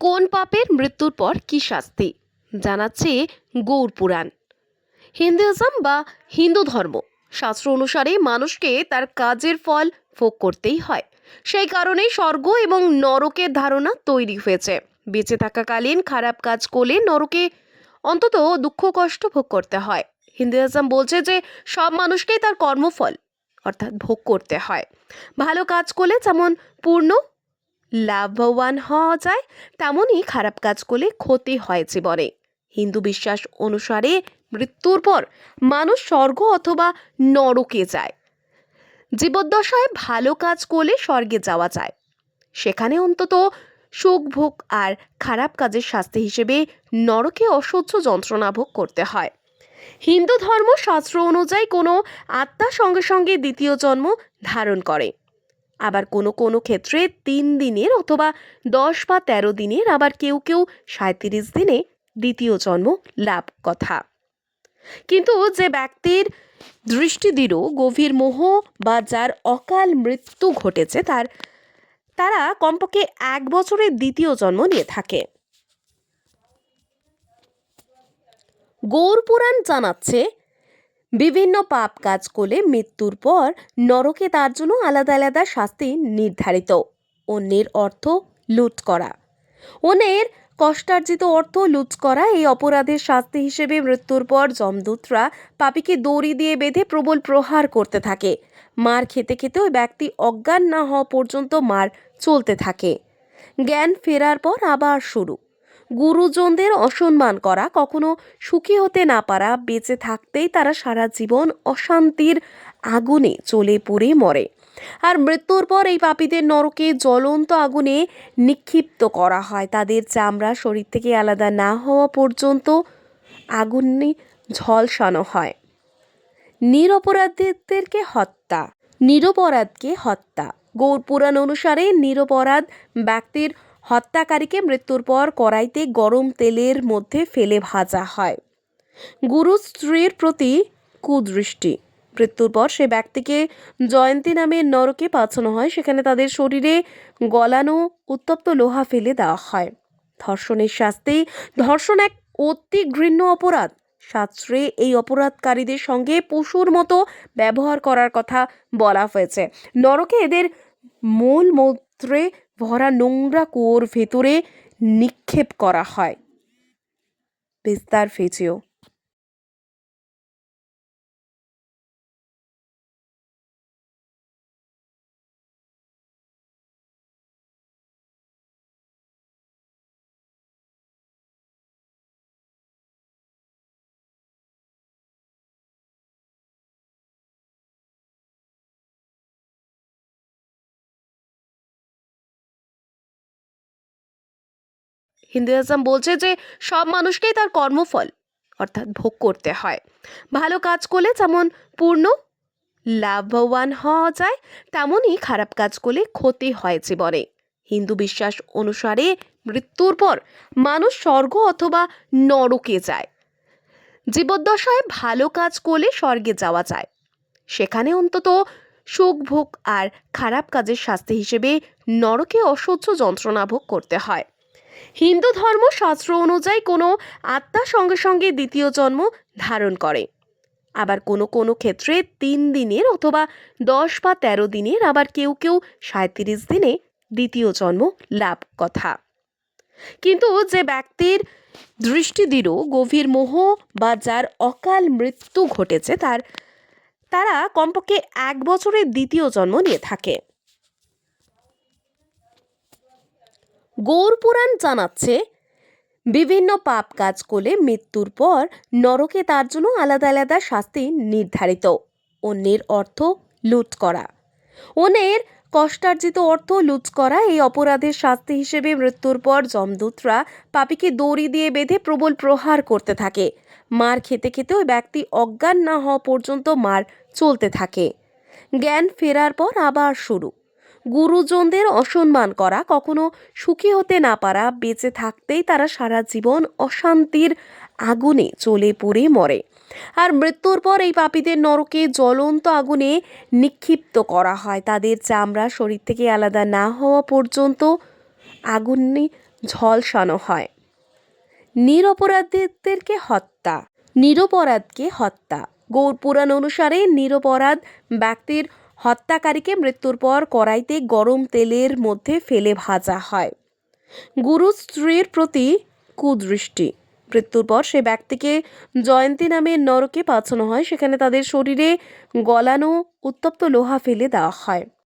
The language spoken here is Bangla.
কোন পাপের মৃত্যুর পর কি শাস্তি? জানাচ্ছে গৌর পুরাণ। হিন্দুইজম বা হিন্দু ধর্ম, শাস্ত্র অনুসারে মানুষকে তার কাজের ফল ভোগ করতেই হয়। সেই কারণেই স্বর্গ এবং নরকের ধারণা তৈরি হয়েছে। বেঁচে থাকাকালীন খারাপ কাজ করলে নরকে অন্তত দুঃখ কষ্ট ভোগ করতে হয়। হিন্দুইজম বলছে যে সব মানুষকেই তার কর্মফল, অর্থাৎ ভোগ করতে হয়। ভালো কাজ করলে যেমন পূর্ণ লাভবান হওয়া যায়, তেমনই খারাপ কাজ করলে ক্ষতি হয় জীবনে। হিন্দু বিশ্বাস অনুসারে মৃত্যুর পর মানুষ স্বর্গ অথবা নরকে যায়। জীবদ্দশায় ভালো কাজ করলে স্বর্গে যাওয়া যায়। সেখানে অন্তত সুখ, ভোগ আর খারাপ কাজের শাস্তি হিসেবে নরকে অসহ্য যন্ত্রণা ভোগ করতে হয়। হিন্দু ধর্ম শাস্ত্র অনুযায়ী কোনো আত্মা সঙ্গে সঙ্গে দ্বিতীয় জন্ম ধারণ করে। আবার কোনো কোনো ক্ষেত্রে তিন দিনের অথবা দশ বা তেরো দিনের আবার কেউ কেউ সাঁত্রিশ দিনে দ্বিতীয় জন্ম লাভ কথা। কিন্তু যে ব্যক্তির দৃষ্টিদৃঢ়, গভীর মোহ বা যার অকাল মৃত্যু ঘটেছে তার, তারা কমপক্ষে এক বছরের দ্বিতীয় জন্ম নিয়ে থাকে। গৌর পুরাণ জানাচ্ছে বিভিন্ন পাপ কাজ করলে মৃত্যুর পর নরকে তার জন্য আলাদা আলাদা শাস্তি নির্ধারিত। অন্যের অর্থ লুট করা। অন্যের কষ্টার্জিত অর্থ লুট করা এই অপরাধের শাস্তি হিসেবে মৃত্যুর পর যমদূতরা পাপীকে দড়ি দিয়ে বেঁধে প্রবল প্রহার করতে থাকে। মার খেতে খেতে ওই ব্যক্তি অজ্ঞান না হওয়া পর্যন্ত মার চলতে থাকে। জ্ঞান ফেরার পর আবার শুরু। গুরুজনদের অসম্মান করা, কখনো সুখী হতে না পারা, বেঁচে থাকতেই তারা সারা জীবন অশান্তির আগুনে চলে পড়ে মরে। আর মৃত্যুর পর এই পাপীদের নরকে জ্বলন্ত আগুনে নিক্ষিপ্ত করা হয়। তাদের চামড়া শরীর থেকে আলাদা না হওয়া পর্যন্ত আগুনে ঝলসানো হয়। নিরপরাধীদেরকে হত্যা, নিরপরাধকে হত্যা। গৌর পুরাণ অনুসারে নিরপরাধ ব্যক্তির হত্যাকারীকে মৃত্যুর পর কড়াইতে গরম তেলের মধ্যে ফেলে ভাজা হয়। গুরু স্ত্রীর প্রতি কুদৃষ্টি। মৃত্যুর পর সে ব্যক্তিকে জয়ন্তী নামে নরকে পাঠানো হয়। সেখানে তাদের শরীরে গলানো উত্তপ্ত লোহা ফেলে দেওয়া হয়। ধর্ষণের শাস্তি। ধর্ষণ এক অতি ঘৃণ্য অপরাধ। শাস্ত্রে এই অপরাধকারীদের সঙ্গে পশুর মতো ব্যবহার করার কথা বলা হয়েছে। নরকে এদের মূল মূত্রে ভরা নোংরা কুয়োর ভেতরে নিক্ষেপ করা হয়। বিস্তার ফেজিও। হিন্দুইজম বলছে যে সব মানুষকেই তার কর্মফল, অর্থাৎ ভোগ করতে হয়। ভালো কাজ করলে যেমন পূর্ণ, লাভবান হওয়া যায়, তেমনই খারাপ কাজ করলে ক্ষতি হয় জীবনে। হিন্দু বিশ্বাস অনুসারে মৃত্যুর পর মানুষ স্বর্গ অথবা নরকে যায়। জীবদ্দশায় ভালো কাজ করলে স্বর্গে যাওয়া যায়। সেখানে অন্তত সুখ, ভোগ আর খারাপ কাজের শাস্তি হিসেবে নরকে অসহ্য যন্ত্রণা ভোগ করতে হয়। হিন্দু ধর্ম শাস্ত্র অনুযায়ী কোনো আত্মা সঙ্গে সঙ্গে দ্বিতীয় জন্ম ধারণ করে। আবার কোনো কোনো ক্ষেত্রে তিন দিনের অথবা দশ বা তেরো দিনের আবার কেউ কেউ সাঁত্রিশ দিনে দ্বিতীয় জন্ম লাভ কথা। কিন্তু যে ব্যক্তির দৃষ্টি দৃষ্টিদৃঢ় গভীর মোহ বা যার অকাল মৃত্যু ঘটেছে তার, তারা কমপক্ষে এক বছরের দ্বিতীয় জন্ম নিয়ে থাকে। গৌর পুরাণ জানাচ্ছে, বিভিন্ন পাপ কাজ করলে মৃত্যুর পর নরকে তার জন্য আলাদা আলাদা শাস্তি নির্ধারিত। অন্যের অর্থ লুট করা। অন্যের কষ্টার্জিত অর্থ লুট করা, এই অপরাধের শাস্তি হিসেবে মৃত্যুর পর যমদূতরা পাপীকে দড়ি দিয়ে বেঁধে প্রবল প্রহার করতে থাকে। মার খেতে খেতে ওই ব্যক্তি অজ্ঞান না হওয়া পর্যন্ত মার চলতে থাকে। জ্ঞান ফেরার পর আবার শুরু। গুরুজনদের অসম্মান করা, কখনো সুখী হতে না পারা, বেঁচে থাকতেই তারা সারা জীবন অশান্তির আগুনে চলে পড়ে মরে। আর মৃত্যুর পর এই পাপীদের নরকে জ্বলন্ত আগুনে নিক্ষিপ্ত করা হয়। তাদের চামড়া শরীর থেকে আলাদা না হওয়া পর্যন্ত আগুনে ঝলসানো হয়। নিরপরাধীদেরকে হত্যা, নিরপরাধকে হত্যা। গৌর পুরাণ অনুসারে নিরপরাধ ব্যক্তির হত্যাকারীকে মৃত্যুর পর কড়াইতে গরম তেলের মধ্যে ফেলে ভাজা হয়। গুরু স্ত্রীর প্রতি কুদৃষ্টি। মৃত্যুর পর সে ব্যক্তিকে জয়ন্তী নামে নরকে পাঠানো হয়। সেখানে তাদের শরীরে গলানো, উত্তপ্ত লোহা ফেলে দেওয়া হয়।